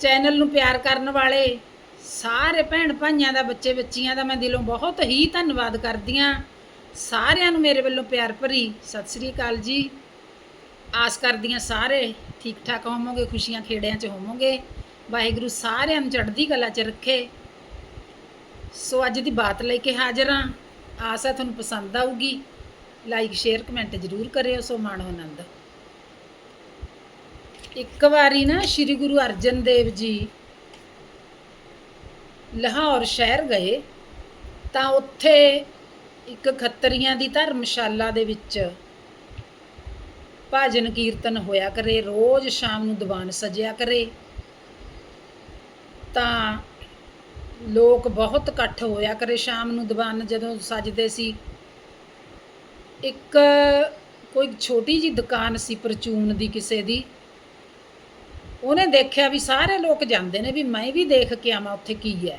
Channel ਨੂੰ ਪਿਆਰ ਕਰਨ ਵਾਲੇ, ਸਾਰੇ ਭੈਣ ਭਾਈਆਂ ਦਾ, ਬੱਚੇ ਬੱਚੀਆਂ ਦਾ ਮੈਂ ਦਿਲੋਂ ਬਹੁਤ ਹੀ ਧੰਨਵਾਦ ਕਰਦੀ ਹਾਂ। ਸਾਰਿਆਂ ਨੂੰ ਮੇਰੇ ਵੱਲੋਂ ਪਿਆਰ ਭਰੀ ਸਤਿ ਸ੍ਰੀ ਅਕਾਲ ਜੀ। ਆਸ ਕਰਦੀ ਹਾਂ ਸਾਰੇ ਠੀਕ ਠਾਕ ਹੋਵੋਗੇ, ਖੁਸ਼ੀਆਂ ਖੇੜਿਆਂ 'ਚ ਹੋਵੋਗੇ। ਵਾਹਿਗੁਰੂ ਸਾਰਿਆਂ ਨੂੰ ਚੜ੍ਹਦੀ ਕਲਾ 'ਚ ਰੱਖੇ। ਸੋ ਅੱਜ ਦੀ ਬਾਤ ਲੈ ਕੇ ਹਾਜ਼ਰ ਹਾਂ। ਆਸ ਹੈ ਤੁਹਾਨੂੰ ਪਸੰਦ ਆਊਗੀ। ਲਾਈਕ, ਸ਼ੇਅਰ, ਕਮੈਂਟ ਜ਼ਰੂਰ ਕਰਿਓ। ਸੋ ਮਾਣੋ ਆਨੰਦ। ਇੱਕ ਵਾਰੀ ਨਾ ਸ੍ਰੀ ਗੁਰੂ ਅਰਜਨ ਦੇਵ ਜੀ ਲਾਹੌਰ ਸ਼ਹਿਰ ਗਏ, ਤਾਂ ਉੱਥੇ ਇੱਕ ਖੱਤਰੀਆਂ ਦੀ ਧਰਮਸ਼ਾਲਾ ਦੇ ਵਿੱਚ ਭਜਨ ਕੀਰਤਨ ਹੋਇਆ ਕਰੇ, ਰੋਜ਼ ਸ਼ਾਮ ਨੂੰ ਦੀਵਾਨ ਸਜਿਆ ਕਰੇ। ਤਾਂ ਲੋਕ ਬਹੁਤ ਇਕੱਠ ਹੋਇਆ ਕਰੇ ਸ਼ਾਮ ਨੂੰ ਦੀਵਾਨ, ਜਦੋਂ ਸਜਦੇ ਸੀ। ਇੱਕ ਕੋਈ ਛੋਟੀ ਜੀ ਦੁਕਾਨ ਸੀ ਪਰਚੂਨ ਦੀ ਕਿਸੇ ਦੀ ਉਹਨੇ ਦੇਖਿਆ ਵੀ ਸਾਰੇ ਲੋਕ ਜਾਂਦੇ ਨੇ ਵੀ ਮੈਂ ਵੀ ਦੇਖ ਕੇ ਆਵਾਂ ਉੱਥੇ ਕੀ ਹੈ।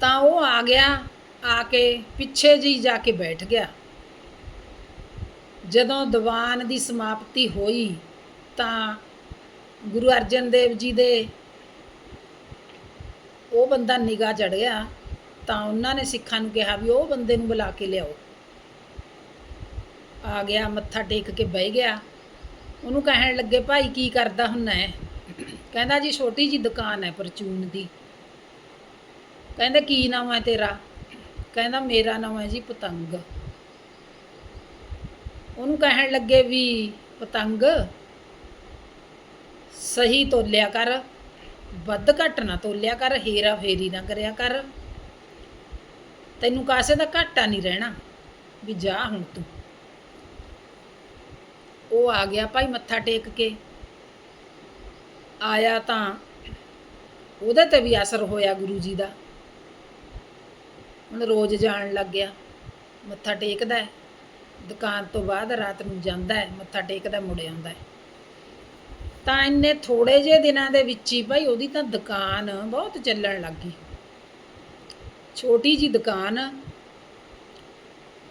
ਤਾਂ ਉਹ ਆ ਗਿਆ, ਆ ਕੇ ਪਿੱਛੇ ਜੀ ਜਾ ਕੇ ਬੈਠ ਗਿਆ। ਜਦੋਂ ਦੀਵਾਨ ਦੀ ਸਮਾਪਤੀ ਹੋਈ ਤਾਂ ਗੁਰੂ ਅਰਜਨ ਦੇਵ ਜੀ ਦੇ ਉਹ ਬੰਦਾ ਨਿਗਾਹ ਚੜ ਗਿਆ ਤਾਂ ਉਹਨਾਂ ਨੇ ਸਿੱਖਾਂ ਨੂੰ ਕਿਹਾ ਵੀ ਉਹ ਬੰਦੇ ਨੂੰ ਬੁਲਾ ਕੇ ਲਿਆਓ। ਆ ਗਿਆ, ਮੱਥਾ ਟੇਕ ਕੇ ਬਹਿ ਗਿਆ। ਉਹਨੂੰ ਕਹਿਣ ਲੱਗੇ, ਭਾਈ ਕੀ ਕਰਦਾ ਹੁੰਨਾ ਹੈ ਕਹਿੰਦਾ, ਜੀ ਛੋਟੀ ਜੀ ਦੁਕਾਨ ਹੈ ਪਰਚੂਨ ਦੀ। ਕਹਿੰਦਾ, ਕੀ ਨਾਮ ਹੈ ਤੇਰਾ? ਕਹਿੰਦਾ, ਮੇਰਾ ਨਾਮ ਹੈ ਜੀ ਪਤੰਗ। ਉਹਨੂੰ ਕਹਿਣ ਲੱਗੇ ਵੀ, ਪਤੰਗ, ਸਹੀ ਤੋਲਿਆ ਕਰ, ਵੱਧ ਘੱਟ ਨਾ ਤੋਲਿਆ ਕਰ, ਹੇਰਾ ਫੇਰੀ ਨਾ ਕਰਿਆ ਕਰ। ਤੈਨੂੰ ਕਾਸੇ ਦਾ ਘਾਟਾ ਨਹੀਂ ਰਹਿਣਾ, ਵੀ ਜਾ ਹੁਣ ਤੂੰ। ਉਹ ਆ ਗਿਆ ਭਾਈ ਮੱਥਾ ਟੇਕ ਕੇ। ਆਇਆ ਤਾਂ ਉਹਦੇ ਤੇ ਵੀ ਅਸਰ ਹੋਇਆ ਗੁਰੂ ਜੀ ਦਾ। ਹੁਣ ਰੋਜ਼ ਜਾਣ ਲੱਗ ਗਿਆ। ਮੱਥਾ ਟੇਕਦਾ ਹੈ। ਦੁਕਾਨ ਤੋਂ ਬਾਅਦ ਰਾਤ ਨੂੰ ਜਾਂਦਾ ਹੈ। ਮੱਥਾ ਟੇਕਦਾ ਮੁੜ ਆਉਂਦਾ ਹੈ। ਤਾਂ ਇੰਨੇ ਥੋੜੇ ਜਿਹੇ ਦਿਨਾਂ ਦੇ ਵਿੱਚ ਹੀ ਭਾਈ ਉਹਦੀ ਤਾਂ ਦੁਕਾਨ ਬਹੁਤ ਚੱਲਣ ਲੱਗ ਗਈ। ਛੋਟੀ ਜੀ ਦੁਕਾਨ।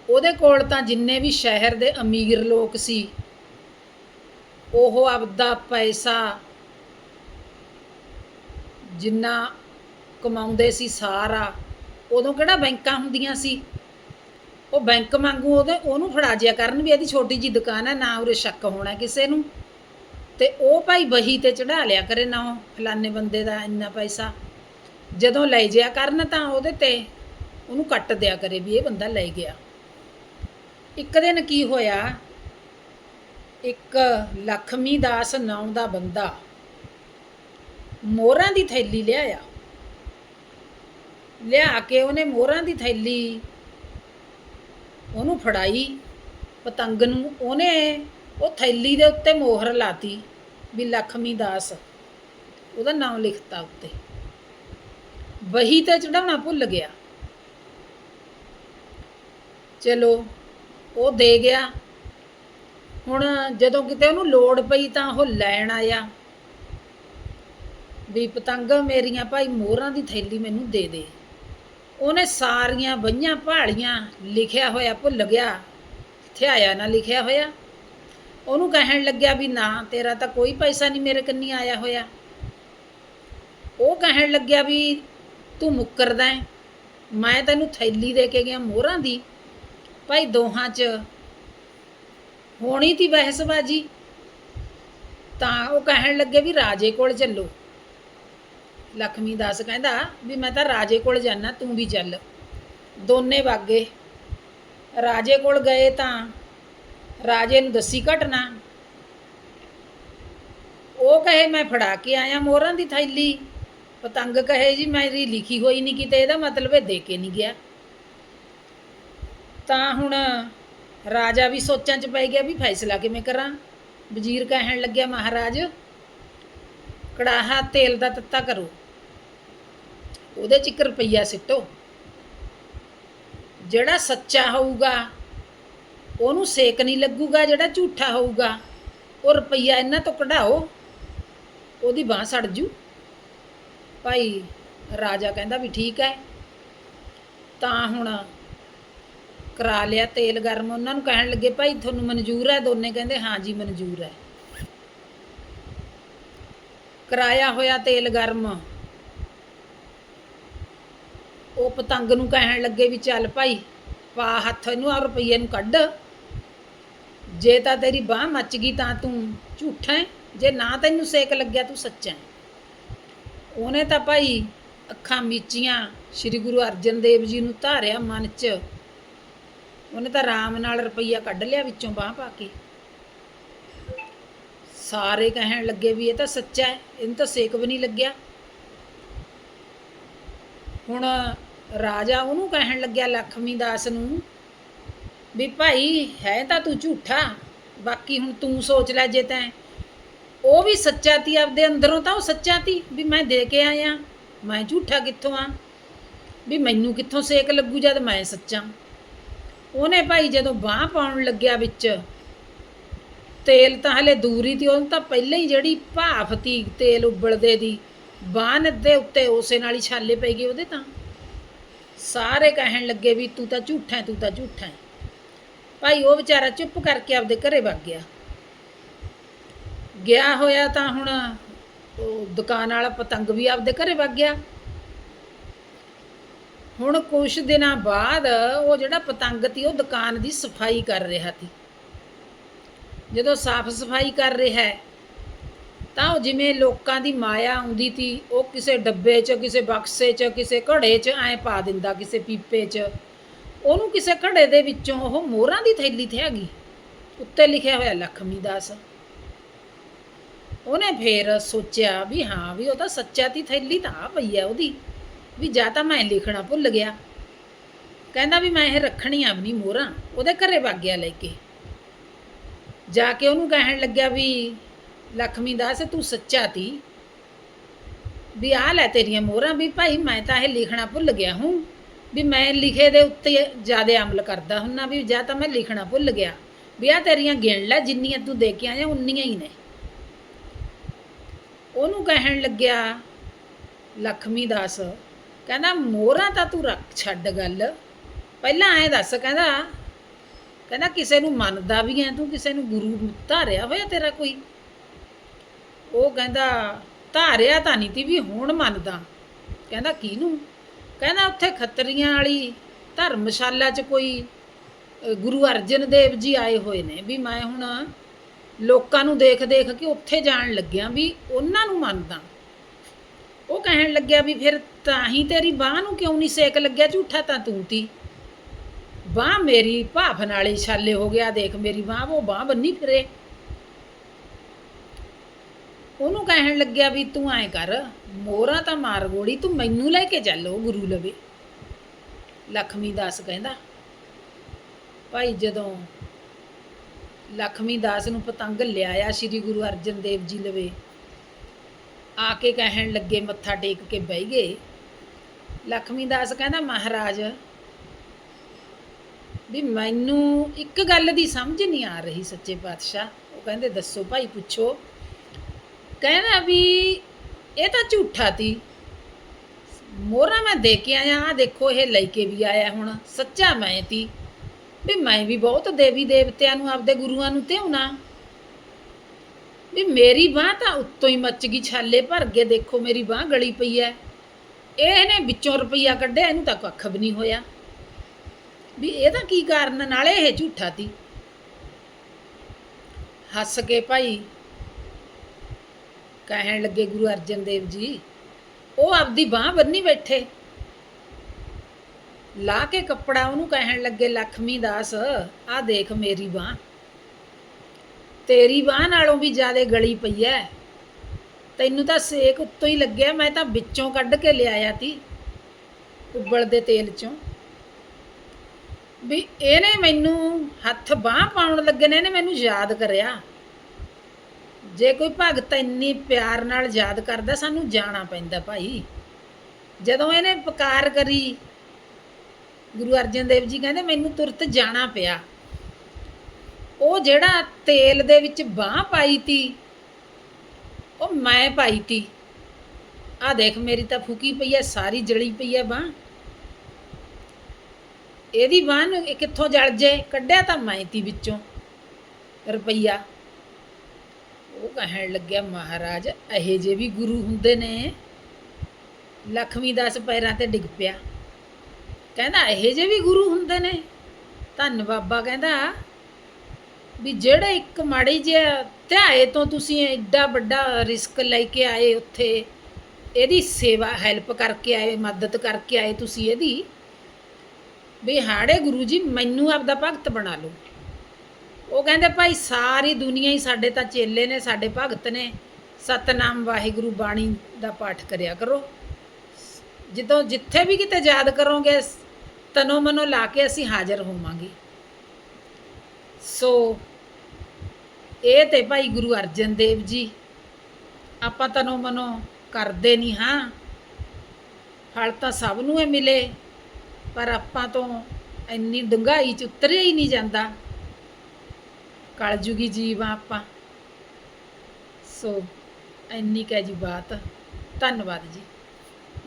ਉਹਦੇ ਕੋਲ ਤਾਂ ਜਿੰਨੇ ਵੀ ਸ਼ਹਿਰ ਦੇ ਅਮੀਰ ਲੋਕ ਸੀ ਉਹ ਆਪਦਾ ਪੈਸਾ ਜਿੰਨਾ ਕਮਾਉਂਦੇ ਸੀ ਸਾਰਾ, ਉਦੋਂ ਕਿਹੜਾ ਬੈਂਕਾਂ ਹੁੰਦੀਆਂ ਸੀ? ਉਹ ਬੈਂਕ ਵਾਂਗੂ ਉਹਦੇ, ਉਹਨੂੰ ਫੜਾ ਜਿਆ ਕਰਨ ਵੀ ਇਹਦੀ ਛੋਟੀ ਜੀ ਦੁਕਾਨ ਹੈ, ਨਾ ਉਰੇ ਸ਼ੱਕ ਹੋਣਾ ਕਿਸੇ ਨੂੰ। ਤੇ ਉਹ ਭਾਈ ਬਹੀ ਤੇ ਚੜਾ ਲਿਆ ਕਰੇ ਨਾ ਉਹ ਫਲਾਨੇ ਬੰਦੇ ਦਾ ਇੰਨਾ ਪੈਸਾ। ਜਦੋਂ ਲੈ ਜਿਆ ਕਰਨ ਤਾਂ ਉਹਦੇ ਤੇ ਉਹਨੂੰ ਕੱਟ ਦਿਆ ਕਰੇ ਵੀ ਇਹ ਬੰਦਾ ਲੈ ਗਿਆ। ਇੱਕ ਦਿਨ ਕੀ ਹੋਇਆ? ਇੱਕ ਲਖਮੀ ਦਾਸ ਨਾਮ ਦਾ ਬੰਦਾ ਮੋਹਰਾਂ ਦੀ ਥੈਲੀ ਲਿਆਇਆ ਲਿਆ ਕੇ ਉਹਨੇ ਮੋਹਰਾਂ ਦੀ ਥੈਲੀ ਉਹਨੂੰ ਫੜਾਈ, ਪਤੰਗ ਨੂੰ ਉਹਨੇ ਉਹ ਥੈਲੀ ਦੇ ਉੱਤੇ ਮੋਹਰ ਲਾਤੀ ਵੀ ਲਖਮੀ ਦਾਸ, ਉਹਦਾ ਨਾਮ ਲਿਖਤਾ ਉੱਤੇ। ਵਹੀ ਤੇ ਚੜਾਉਣਾ ਭੁੱਲ ਗਿਆ। ਚਲੋ, ਉਹ ਦੇ ਗਿਆ। ਹੁਣ ਜਦੋਂ ਕਿਤੇ ਉਹਨੂੰ ਲੋੜ ਪਈ ਤਾਂ ਉਹ ਲੈਣ ਆਇਆ। ਵੀ ਪਤੰਗ ਮੇਰੀਆਂ ਭਾਈ ਮੋਹਰਾਂ ਦੀ ਥੈਲੀ ਮੈਨੂੰ ਦੇ ਦੇ। ਉਹਨੇ ਸਾਰੀਆਂ ਬਈਆਂ ਪਹਾੜੀਆਂ ਲਿਖਿਆ ਹੋਇਆ ਭੁੱਲ ਗਿਆ। ਥਿਆਇਆ ਨਾ ਲਿਖਿਆ ਹੋਇਆ। ਉਹਨੂੰ ਕਹਿਣ ਲੱਗਿਆ ਵੀ ਨਾ, ਤੇਰਾ ਤਾਂ ਕੋਈ ਪੈਸਾ ਨਹੀਂ ਮੇਰੇ ਕੰਨੀ ਆਇਆ ਹੋਇਆ। ਉਹ ਕਹਿਣ ਲੱਗਿਆ ਵੀ ਤੂੰ ਮੁੱਕਰਦਾ ਹੈ। ਮੈਂ ਤੈਨੂੰ ਥੈਲੀ ਦੇ ਕੇ ਗਿਆ ਮੋਹਰਾਂ ਦੀ। ਭਾਈ ਦੋਹਾਂ 'ਚ ਹੋਣੀ ਤੀ ਬਹਿਸਬਾਜੀ ਤਾਂ ਉਹ ਕਹਿਣ ਲੱਗੇ ਵੀ ਰਾਜੇ ਕੋਲ ਚੱਲੋ। ਲਖਮੀ ਦਾਸ ਕਹਿੰਦਾ ਵੀ ਮੈਂ ਤਾਂ ਰਾਜੇ ਕੋਲ ਜਾਣਾ ਤੂੰ ਵੀ ਚੱਲ। ਦੋਨੇ ਵਾਗੇ। ਰਾਜੇ ਕੋਲ ਗਏ ਤਾਂ ਰਾਜੇ ਨੂੰ ਦੱਸੀ ਘਟਨਾ। ਉਹ ਕਹੇ, ਮੈਂ ਫੜਾ ਕੇ ਆਇਆ ਮੋਹਰਾਂ ਦੀ ਥੈਲੀ। ਪਤੰਗ ਕਹੇ, ਜੀ ਮੇਰੀ ਲਿਖੀ ਹੋਈ ਨਹੀਂ ਕਿਤੇ, ਇਹਦਾ ਮਤਲਬ ਇਹ ਦੇ ਕੇ ਨਹੀਂ ਗਿਆ। ਤਾਂ ਹੁਣ ਰਾਜਾ ਵੀ ਸੋਚਾਂ 'ਚ ਪੈ ਗਿਆ ਵੀ ਫੈਸਲਾ ਕਿਵੇਂ ਕਰਾਂ। ਵਜ਼ੀਰ ਕਹਿਣ ਲੱਗਿਆ, ਮਹਾਰਾਜ, ਕੜਾਹਾ ਤੇਲ ਦਾ ਤੱਤਾ ਕਰੋ। ਉਹਦੇ 'ਚ ਇੱਕ ਰੁਪਈਆ ਸਿੱਟੋ। ਜਿਹੜਾ ਸੱਚਾ ਹੋਊਗਾ, ਉਹਨੂੰ ਸੇਕ ਨਹੀਂ ਲੱਗੂਗਾ, ਜਿਹੜਾ ਝੂਠਾ ਹੋਊਗਾ, ਉਹ ਰੁਪਈਆ ਇਹਨਾਂ ਤੋਂ ਕਢਾਓ, ਉਹਦੀ ਬਾਹ ਸੜ ਜੂ। ਭਾਈ ਰਾਜਾ ਕਹਿੰਦਾ ਵੀ ਠੀਕ ਹੈ। ਤਾਂ ਹੁਣ ਕਰਾ ਲਿਆ, ਤੇਲ ਗਰਮ ਉਹਨਾਂ ਨੂੰ ਕਹਿਣ ਲੱਗੇ, ਭਾਈ ਤੁਹਾਨੂੰ ਮਨਜ਼ੂਰ ਹੈ? ਦੋਨੇ ਕਹਿੰਦੇ, ਹਾਂ ਜੀ, ਮਨਜ਼ੂਰ ਹੈ। ਕਰਾਇਆ ਹੋਇਆ ਤੇਲ ਗਰਮ। ਉਹ ਪਤੰਗ ਨੂੰ ਕਹਿਣ ਲੱਗੇ ਵੀ, ਚੱਲ ਭਾਈ, ਪਾ ਹੱਥ ਨੂੰ ਆ ਰੁਪਈਏ ਨੂੰ ਕੱਢ। ਜੇ ਤਾਂ ਤੇਰੀ ਬਾਹ ਮੱਚ ਗਈ ਤਾਂ ਤੂੰ ਝੂਠਾ ਹੈ? ਜੇ ਨਾ ਤੈਨੂੰ ਸੇਕ ਲੱਗਿਆ, ਤੂੰ ਸੱਚਾ ਹੈ? ਉਹਨੇ ਤਾਂ ਭਾਈ ਅੱਖਾਂ ਮੀਚੀਆਂ, ਸ੍ਰੀ ਗੁਰੂ ਅਰਜਨ ਦੇਵ ਜੀ ਨੂੰ ਧਾਰਿਆ ਮਨ 'ਚ। ਉਹਨੇ ਤਾਂ ਆਰਾਮ ਨਾਲ ਰੁਪਈਆ ਕੱਢ ਲਿਆ ਵਿੱਚੋਂ ਬਾਹ ਪਾ ਕੇ। ਸਾਰੇ ਕਹਿਣ ਲੱਗੇ ਵੀ ਇਹ ਤਾਂ ਸੱਚਾ ਹੈ, ਇਹਨੂੰ ਤਾਂ ਸੇਕ ਵੀ ਨਹੀਂ ਲੱਗਿਆ। ਹੁਣ ਰਾਜਾ ਉਹਨੂੰ ਕਹਿਣ ਲੱਗਿਆ ਲਖਮੀ ਦਾਸ ਨੂੰ ਵੀ ਭਾਈ ਹੈ ਤਾਂ ਤੂੰ ਝੂਠਾ, ਬਾਕੀ ਹੁਣ ਤੂੰ ਸੋਚ ਲੈ ਜੇ ਤੈਂ। ਉਹ ਵੀ ਸੱਚਾ ਤੀ, ਆਪਦੇ ਅੰਦਰੋਂ ਤਾਂ ਉਹ ਸੱਚਾ ਤੀ ਵੀ ਮੈਂ ਦੇ ਕੇ ਆਇਆ, ਮੈਂ ਝੂਠਾ ਕਿੱਥੋਂ ਆ? ਵੀ ਮੈਨੂੰ ਕਿੱਥੋਂ ਸੇਕ ਲੱਗੂ ਜਦ ਮੈਂ ਸੱਚਾ ਉਹਨੇ ਭਾਈ ਜਦੋਂ ਬਾਹ ਪਾਉਣ ਲੱਗਿਆ ਵਿੱਚ, ਤੇਲ ਤਾਂ ਹਲੇ ਦੂਰ ਹੀ ਤੀ ਉਹਨੂੰ ਤਾਂ ਪਹਿਲਾਂ ਹੀ ਜਿਹੜੀ ਭਾਫ ਤੀ ਤੇਲ ਉਬਲਦੇ ਦੀ ਬਾਣ ਦੇ ਉੱਤੇ ਉਸੇ ਨਾਲ ਹੀ ਛਾਲੇ ਪੈ ਗਏ ਉਹਦੇ ਤਾਂ। ਸਾਰੇ ਕਹਿਣ ਲੱਗੇ ਵੀ ਤੂੰ ਤਾਂ ਝੂਠਾ ਹੈ ਤੂੰ ਤਾਂ ਝੂਠਾ ਹੈ ਭਾਈ ਉਹ ਵਿਚਾਰਾ ਚੁੱਪ ਕਰਕੇ ਆਪਦੇ ਘਰੇ ਵਗ ਗਿਆ। ਗਿਆ ਹੋਇਆ ਤਾਂ ਹੁਣ ਉਹ ਦੁਕਾਨ ਵਾਲਾ ਪਤੰਗ ਵੀ ਆਪਦੇ ਘਰੇ ਵਗ ਗਿਆ। ਹੁਣ ਕੁਝ ਦਿਨਾਂ ਬਾਅਦ ਉਹ ਜਿਹੜਾ ਪਤੰਗ ਤੀ, ਉਹ ਦੁਕਾਨ ਦੀ ਸਫ਼ਾਈ ਕਰ ਰਿਹਾ ਸੀ ਜਦੋਂ ਸਾਫ਼ ਸਫ਼ਾਈ ਕਰ ਰਿਹਾ ਹੈ, ਤਾਂ ਉਹ ਜਿਵੇਂ ਲੋਕਾਂ ਦੀ ਮਾਇਆ ਆਉਂਦੀ ਤੀ, ਉਹ ਕਿਸੇ ਡੱਬੇ 'ਚ, ਕਿਸੇ ਬਕਸੇ 'ਚ, ਕਿਸੇ ਘੜੇ 'ਚ ਐ ਪਾ ਦਿੰਦਾ, ਕਿਸੇ ਪੀਪੇ 'ਚ। ਉਹਨੂੰ ਕਿਸੇ ਘੜੇ ਦੇ ਵਿੱਚੋਂ ਉਹ ਮੋਹਰਾਂ ਦੀ ਥੈਲੀ ਤੇ ਹੈਗੀ। ਉੱਤੇ ਲਿਖਿਆ ਹੋਇਆ ਲਖਮੀ ਦਾਸ। ਉਹਨੇ ਫੇਰ ਸੋਚਿਆ ਵੀ ਹਾਂ, ਵੀ ਉਹ ਤਾਂ ਸੱਚਾ ਤੀ, ਥੈਲੀ ਤਾਂ ਆ ਪਈ ਆ ਉਹਦੀ। ਵੀ ਜਾਂ ਤਾਂ ਮੈਂ ਲਿਖਣਾ ਭੁੱਲ ਗਿਆ। ਕਹਿੰਦਾ ਵੀ ਮੈਂ ਇਹ ਰੱਖਣੀ ਆ ਆਪਣੀ ਮੋਹਰਾਂ, ਉਹਦੇ ਘਰੇ ਵਗ ਗਿਆ ਲੈ ਕੇ। ਜਾ ਕੇ ਉਹਨੂੰ ਕਹਿਣ ਲੱਗਿਆ ਵੀ, ਲਖਮੀ ਦਾਸ, ਤੂੰ ਸੱਚਾ ਤੀ ਵੀ ਆ ਲੈ ਤੇਰੀਆਂ ਮੋਹਰਾਂ, ਵੀ ਭਾਈ ਮੈਂ ਤਾਂ ਇਹ ਲਿਖਣਾ ਭੁੱਲ ਗਿਆ ਹੂੰ। ਵੀ ਮੈਂ ਲਿਖੇ ਦੇ ਉੱਤੇ ਜ਼ਿਆਦਾ ਅਮਲ ਕਰਦਾ ਹੁੰਨਾ, ਵੀ ਜਾਂ ਤਾਂ ਮੈਂ ਲਿਖਣਾ ਭੁੱਲ ਗਿਆ। ਵੀ ਆ ਤੇਰੀਆਂ ਗਿਣ ਲੈ, ਜਿੰਨੀਆਂ ਤੂੰ ਦੇ ਕੇ ਆਇਆ, ਉਨੀਆਂ ਹੀ ਨੇ। ਉਹਨੂੰ ਕਹਿਣ ਲੱਗਿਆ, ਲਖਮੀ ਦਾਸ ਕਹਿੰਦਾ, ਮੋਹਰਾਂ ਤਾਂ ਤੂੰ ਰੱਖ ਛੱਡ ਗੱਲ। ਪਹਿਲਾਂ ਐਂ ਦੱਸ, ਕਹਿੰਦਾ ਕਹਿੰਦਾ, ਕਿਸੇ ਨੂੰ ਮੰਨਦਾ ਵੀ ਐ, ਤੂੰ ਕਿਸੇ ਨੂੰ ਗੁਰੂ ਧਾਰਿਆ ਹੋਇਆ ਤੇਰਾ ਕੋਈ? ਉਹ ਕਹਿੰਦਾ, ਧਾਰਿਆ ਤਾਂ ਨਹੀਂ ਤੀ ਵੀ ਹੁਣ ਮੰਨਦਾ। ਕਹਿੰਦਾ, ਕਿਹਨੂੰ? ਕਹਿੰਦਾ, ਉੱਥੇ ਖੱਤਰੀਆਂ ਵਾਲੀ ਧਰਮਸ਼ਾਲਾ 'ਚ ਕੋਈ ਗੁਰੂ ਅਰਜਨ ਦੇਵ ਜੀ ਆਏ ਹੋਏ ਨੇ ਵੀ ਮੈਂ ਹੁਣ ਲੋਕਾਂ ਨੂੰ ਦੇਖ ਦੇਖ ਕੇ ਉੱਥੇ ਜਾਣ ਲੱਗਿਆ ਵੀ ਉਹਨਾਂ ਨੂੰ ਮੰਨਦਾ। ਉਹ ਕਹਿਣ ਲੱਗਿਆ ਵੀ ਫਿਰ ਤਾਂ ਹੀ ਤੇਰੀ ਬਾਹ ਨੂੰ ਕਿਉਂ ਨਹੀਂ ਸੇਕ ਲੱਗਿਆ ਝੂਠਾ ਤਾਂ ਤੂੰ ਤੀ। ਬਾਹ ਮੇਰੀ ਭਾਫ ਨਾਲੇ ਛਾਲੇ ਹੋ ਗਿਆ, ਦੇਖ ਮੇਰੀ ਬਾਹ, ਉਹ ਬਾਹ ਬੰਨੀ ਫਿਰੇ। ਉਹਨੂੰ ਕਹਿਣ ਲੱਗਿਆ ਵੀ ਤੂੰ ਐਂ ਕਰ, ਮੋਹਰਾਂ ਤਾਂ ਮਾਰ ਗੋੜੀ ਤੂੰ ਮੈਨੂੰ ਲੈ ਕੇ ਚੱਲ, ਉਹ ਗੁਰੂ ਲਵੇ। ਲਖਮੀ ਦਾਸ ਕਹਿੰਦਾ, ਭਾਈ ਜਦੋਂ ਲਖਮੀ ਦਾਸ ਨੂੰ ਪਤੰਗ ਲਿਆਇਆ, ਸ੍ਰੀ ਗੁਰੂ ਅਰਜਨ ਦੇਵ ਜੀ ਲਵੇ ਆ ਕੇ ਕਹਿਣ ਲੱਗੇ, ਮੱਥਾ ਟੇਕ ਕੇ ਬਹਿ ਗਏ। ਲਖਮੀ ਦਾਸ ਕਹਿੰਦਾ, ਮਹਾਰਾਜ, ਵੀ ਮੈਨੂੰ ਇੱਕ ਗੱਲ ਦੀ ਸਮਝ ਨਹੀਂ ਆ ਰਹੀ ਸੱਚੇ ਪਾਤਸ਼ਾਹ। ਉਹ ਕਹਿੰਦੇ, ਦੱਸੋ ਭਾਈ, ਪੁੱਛੋ। ਕਹਿੰਦਾ ਵੀ, ਇਹ ਤਾਂ ਝੂਠਾ ਤੀ। ਮੋਹਰਾ ਮੈਂ ਦੇ ਕੇ ਆਇਆ ਆ ਦੇਖੋ, ਇਹ ਲੈ ਕੇ ਵੀ ਆਇਆ ਹੁਣ, ਸੱਚਾ ਮੈਂ ਤੀ। ਵੀ ਮੈਂ ਵੀ ਬਹੁਤ ਦੇਵੀ ਦੇਵਤਿਆਂ ਨੂੰ, ਆਪਦੇ ਗੁਰੂਆਂ ਨੂੰ ਧਿਆਉਣਾ। ਵੀ ਮੇਰੀ ਬਾਹ ਤਾਂ ਉੱਤੋਂ ਹੀ ਮੱਚ ਗਈ, ਛਾਲੇ ਭਰ ਕੇ ਦੇਖੋ ਮੇਰੀ ਬਾਹ ਗਲੀ ਪਈ ਐ। ਇਹਨੇ ਵਿੱਚੋਂ ਰੁਪਈਆ ਕੱਢਿਆ, ਇਹਨੂੰ ਤਾਂ ਕੱਖ ਵੀ ਨਹੀਂ ਹੋਇਆ। ਵੀ ਇਹਦਾ ਕੀ ਕਾਰਨ ਨਾਲੇ ਇਹ ਝੂਠਾ ਤੀ ਹੱਸ ਕੇ ਭਾਈ ਕਹਿਣ ਲੱਗੇ ਗੁਰੂ ਅਰਜਨ ਦੇਵ ਜੀ, ਉਹ ਆਪਦੀ ਬਾਹ ਬੰਨੀ ਬੈਠੇ। ਲਾ ਕੇ ਕੱਪੜਾ ਉਹਨੂੰ ਕਹਿਣ ਲੱਗੇ, ਲਖਮੀ ਦਾਸ ਆ ਦੇਖ ਮੇਰੀ ਬਾਹ। ਤੇਰੀ ਬਾਹ ਨਾਲੋਂ ਵੀ ਜ਼ਿਆਦਾ ਗਲੀ ਪਈ ਐ। ਤੈਨੂੰ ਤਾਂ ਸੇਕ ਉੱਤੋਂ ਹੀ ਲੱਗਿਆ, ਮੈਂ ਤਾਂ ਵਿੱਚੋਂ ਕੱਢ ਕੇ ਲਿਆਇਆ ਤੀ ਉਬਲਦੇ ਤੇਲ ਚੋਂ। ਵੀ ਇਹਨੇ ਮੈਨੂੰ ਹੱਥ ਬਾਹ ਪਾਉਣ ਲੱਗੇ ਨੇ, ਇਹਨੇ ਮੈਨੂੰ ਯਾਦ ਕਰਿਆ। ਜੇ ਕੋਈ ਭਗਤ ਇੰਨੀ ਪਿਆਰ ਨਾਲ ਯਾਦ ਕਰਦਾ, ਸਾਨੂੰ ਜਾਣਾ ਪੈਂਦਾ ਭਾਈ। ਜਦੋਂ ਇਹਨੇ ਪੁਕਾਰ ਕਰੀ, ਗੁਰੂ ਅਰਜਨ ਦੇਵ ਜੀ ਕਹਿੰਦੇ, ਮੈਨੂੰ ਤੁਰਤ ਜਾਣਾ ਪਿਆ। ਉਹ ਜਿਹੜਾ ਤੇਲ ਦੇ ਵਿੱਚ ਬਾਹ ਪਾਈ ਤੀ, ਉਹ ਮੈਂ ਪਾਈ ਤੀ। ਆ ਦੇਖ, ਮੇਰੀ ਤਾਂ ਫੁਕੀ ਪਈ ਐ ਸਾਰੀ ਜਲੀ ਪਈ ਐ ਬਾਹ। ਇਹਦੀ ਬਾਹ ਨੂੰ ਇਹ ਕਿੱਥੋਂ ਜਲ ਜੇ? ਕੱਢਿਆ ਤਾਂ ਮੈਂ ਤੀ ਵਿੱਚੋਂ, ਰੁਪਈਆ। ਉਹ ਕਹਿਣ ਲੱਗਿਆ, ਮਹਾਰਾਜ, ਇਹੇ ਜੇ ਵੀ ਗੁਰੂ ਹੁੰਦੇ ਨੇ। ਲਖਮੀ ਦਾਸ ਪੈਰਾਂ ਤੇ ਡਿੱਗ ਪਿਆ। ਕਹਿੰਦਾ, ਇਹੇ ਜੇ ਵੀ ਗੁਰੂ ਹੁੰਦੇ ਨੇ। ਧੰਨ ਬਾਬਾ ਕਹਿੰਦਾ ਵੀ ਜਿਹੜੇ ਇੱਕ ਮਾੜੀ ਜਿਹਾ ਧਿਆਏ ਤੋਂ ਤੁਸੀਂ ਐਡਾ ਵੱਡਾ ਰਿਸਕ ਲੈ ਕੇ ਆਏ ਉੱਥੇ, ਇਹਦੀ ਸੇਵਾ, ਹੈਲਪ ਕਰਕੇ ਆਏ, ਮਦਦ ਕਰਕੇ ਆਏ ਤੁਸੀਂ ਇਹਦੀ, ਵੀ ਹਾੜੇ ਗੁਰੂ ਜੀ ਮੈਨੂੰ ਆਪਦਾ ਭਗਤ ਬਣਾ ਲਓ। ਉਹ ਕਹਿੰਦੇ, ਭਾਈ ਸਾਰੀ ਦੁਨੀਆ ਹੀ ਸਾਡੇ ਤਾਂ ਚੇਲੇ ਨੇ, ਸਾਡੇ ਭਗਤ ਨੇ। ਸਤਨਾਮ ਵਾਹਿਗੁਰੂ ਬਾਣੀ ਦਾ ਪਾਠ ਕਰਿਆ ਕਰੋ। ਜਦੋਂ ਜਿੱਥੇ ਵੀ ਕਿਤੇ ਯਾਦ ਕਰੋਗੇ, ਤਨੋ ਮਨੋ ਲਾ ਕੇ ਅਸੀਂ ਹਾਜ਼ਰ ਹੋਵਾਂਗੇ। ਸੋ ਇਹ ਤੇ ਭਾਈ ਗੁਰੂ ਅਰਜਨ ਦੇਵ ਜੀ, ਆਪਾਂ ਤਨੋ ਮਨੋ ਕਰਦੇ ਨਹੀਂ ਹਾਂ। ਫਲ ਤਾਂ ਸਭ ਨੂੰ ਹੀ ਮਿਲੇ, ਪਰ ਆਪਾਂ ਤੋਂ ਇੰਨੀ ਡੰਗਾਈ ਚ ਉਤਰਿਆ ਹੀ ਨਹੀਂ ਜਾਂਦਾ। ਕਲਯੁਗੀ ਜੀਵ ਆ ਆਪਾਂ। ਸੋ ਇੰਨੀ ਕਹਿ ਜੀ ਬਾਤ। ਧੰਨਵਾਦ ਜੀ।